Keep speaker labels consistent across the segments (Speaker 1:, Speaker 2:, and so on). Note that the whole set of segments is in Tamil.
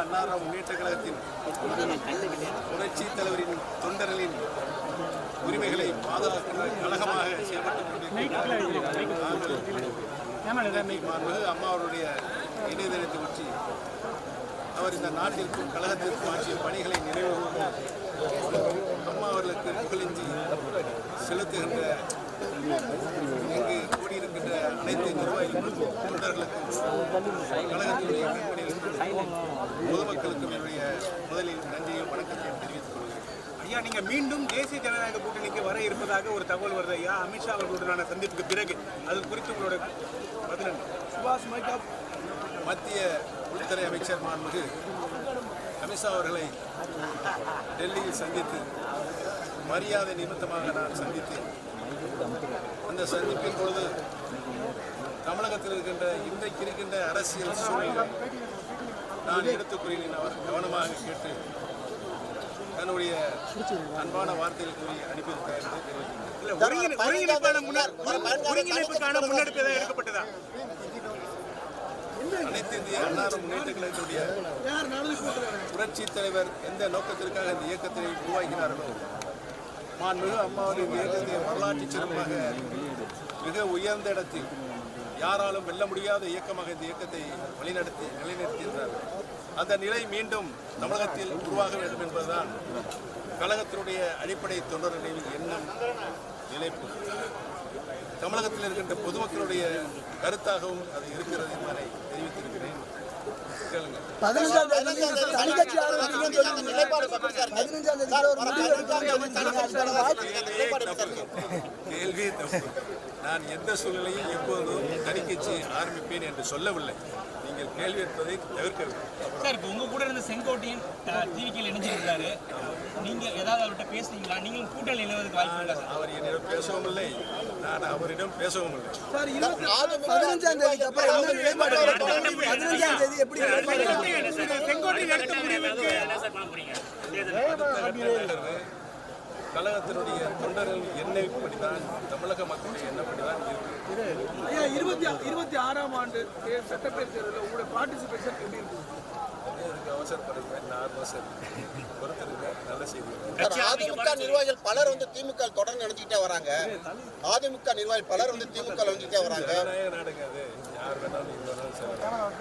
Speaker 1: அன்னாரா முன்னேற்ற கழகத்தின் புரட்சி தலைவரின் தொண்டர்களின் உரிமைகளை பாதுகாக்கின்ற கழகமாக செயல்பட்டுக் கொண்டிருக்கிறார் அம்மா அவருடைய இணையதளத்தை பற்றி அவர் இந்த நாட்டிற்கும் கழகத்திற்கும் ஆற்றிய பணிகளை நிறைவேறுவதும் அம்மா அவர்களுக்கு புகழஞ்சி செலுத்துகின்ற இங்கு நிர்வாகிகளுக்கும் தொண்டர்களுக்கும் பொதுமக்களுக்கும் என்னுடைய முதலில் நன்றியும் வணக்கத்தையும் தெரிவித்துக் கொள்கிறேன்
Speaker 2: ஐயா நீங்க மீண்டும் தேசிய ஜனநாயக கூட்டணிக்கு வர இருப்பதாக ஒரு தகவல் வருது ஐயா. அமித்ஷா அவர்களுடனான சந்திப்புக்கு பிறகு. அது குறித்து உங்களோட பதில்? சுபாஷ் மைக்கா
Speaker 1: மத்திய உள்துறை அமைச்சர் மாண்புமிகு அமித்ஷா அவர்களை டெல்லியில் சந்தித்து மரியாதை நிமித்தமாக நான் சந்தித்தேன். அந்த சந்திப்பின் பொழுது தமிழகத்தில் இருக்கின்ற இன்றைக்கு இருக்கின்ற அரசியல் சூழ்நிலை நான் எடுத்துக் கூறினேன். அவர் கவனமாக கேட்டு தன்னுடைய அன்பான வார்த்தைகள் கூறி அனுப்பியிருக்கிறார்
Speaker 2: முன்னெடுப்பு எடுக்கப்பட்டதா?
Speaker 1: அனைத்து இந்திய அன்னார முன்னேற்ற கழகத்துடைய புரட்சி தலைவர் எந்த நோக்கத்திற்காக இந்த இயக்கத்தை உருவாக்கினார்களோ மாண்பு அம்மாவின் இந்த இயக்கத்தை வரலாற்று சிறப்பாக மிக உயர்ந்த இடத்தில் யாராலும் வெல்ல முடியாத இயக்கமாக இந்த இயக்கத்தை வழிநடத்தி நிலைநிறுத்தியிருந்தார்கள் அந்த நிலை மீண்டும் தமிழகத்தில் உருவாக வேண்டும் என்பதுதான் கழகத்தினுடைய அடிப்படை தொண்டர்களின் எண்ணம் நிலைப்பு. தமிழகத்தில் இருக்கின்ற பொதுமக்களுடைய கருத்தாகவும் அது இருக்கிறது என்பதை தெரிவித்திருக்கிறேன்.
Speaker 3: பதினஞ்சாம் தேதி தனிக்கட்சி. பதினஞ்சாம்
Speaker 1: கேள்வி நான் எந்த சூழ்நிலையும் எப்போதும் தனிக்கட்சி ஆரம்பிப்பேன் என்று சொல்லவில்லை. நீங்கள் கேள்வி எடுப்பதை தவிர்க்க வேண்டும்.
Speaker 4: சார் இப்போ உங்க கூட இருந்த செங்கோட்டையன் டிவிக்கில் இணைஞ்சிருக்காரு நீங்க ஏதாவது அவர்கிட்ட பேசுனீங்களா நீங்களும் கூட்டணி இணைவதற்கு வாய்ப்பு இருக்கா சார்
Speaker 1: அவர் என்னிடம் பேசவும் இல்லை நான் அவரிடம் பேசவும் இல்லை
Speaker 3: பதினஞ்சாம் தேதிக்கு அப்புறம் என்ன நிலைப்பாடு? பதினஞ்சாம் தேதி எப்படி
Speaker 2: செங்கோட்டையில் எடுத்த முடிவுக்கு
Speaker 1: நிகழ்வு கழகத்தினுடைய தொண்டர்கள் எண்ணப்படிதான் தமிழக மக்களுடைய எண்ணப்படிதான் இருக்கு
Speaker 5: ஐயா இருபத்தி இருபத்தி ஆறாம் ஆண்டு சட்டப்பேரவை தேர்தலில் உங்களுடைய பார்ட்டிசிபேஷன் எப்படி இருக்கும்
Speaker 6: அதிமுக நிர்வாகிகள் பலர் வந்து திமுக தொடர்ந்து நினைச்சுக்கிட்டே வராங்க. அதிமுக நிர்வாகிகள் பலர் வந்து திமுக நினைச்சுக்கிட்டே வராங்க.
Speaker 1: ஜனநாயக நாடுங்க அது. யார் வேணாலும் இது வேணாலும் செய்யலாம்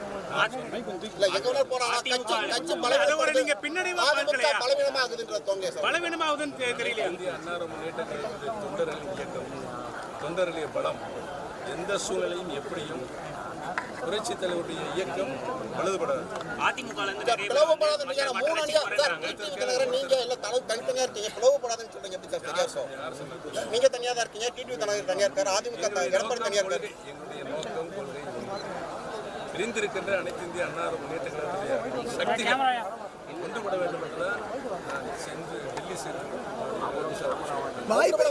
Speaker 6: இல்ல எங்க வேணாலும் போறாங்க கட்சி கட்சி
Speaker 2: அதை ஒரு
Speaker 6: பலவீனப்படுது
Speaker 2: நீங்க பின்னடைவா
Speaker 6: அதிமுக
Speaker 2: பார்க்கலையா?
Speaker 6: பலவீனமா ஆகுதுன்ற தோங்க சார்.
Speaker 2: பலவீனமாகுதுன்னு தெ- தெரியலையா
Speaker 1: இந்திய அன்னார முன்னேற்ற கழகத்துடைய தொண்டர்களின் இயக்கம் தொண்டர்களுடைய பலம். எந்த சூழ்நிலையும் எப்படியும் புரட்சி தலைவருடைய இயக்கம்
Speaker 4: வந்து
Speaker 6: நீங்க மூணு அணியா சார் டிடிவி தினகரன் நீங்க எல்லாம் தலை தனித்தனியா இருக்கீங்க. பிளவுபடாதுன்னு சொல்றீங்க எப்படி சார்? சரியா இருக்கும் நீங்க தனியா தான் இருக்கீங்க. டிடிவி தினகரன் தனியா இருக்காரு. அதிமுக எடப்பாடி தனியா இருக்காரு.
Speaker 1: எங்களுடைய நோக்கம் கொள்கை. பிரிந்திருக்கின்ற அனைத்து இந்திய அன்னார முன்னேற்ற கழகத்துடைய சக்திகள் ஒன்றுபட வேண்டும் நான் சென்று டெல்லி
Speaker 3: வாய்ப்பு?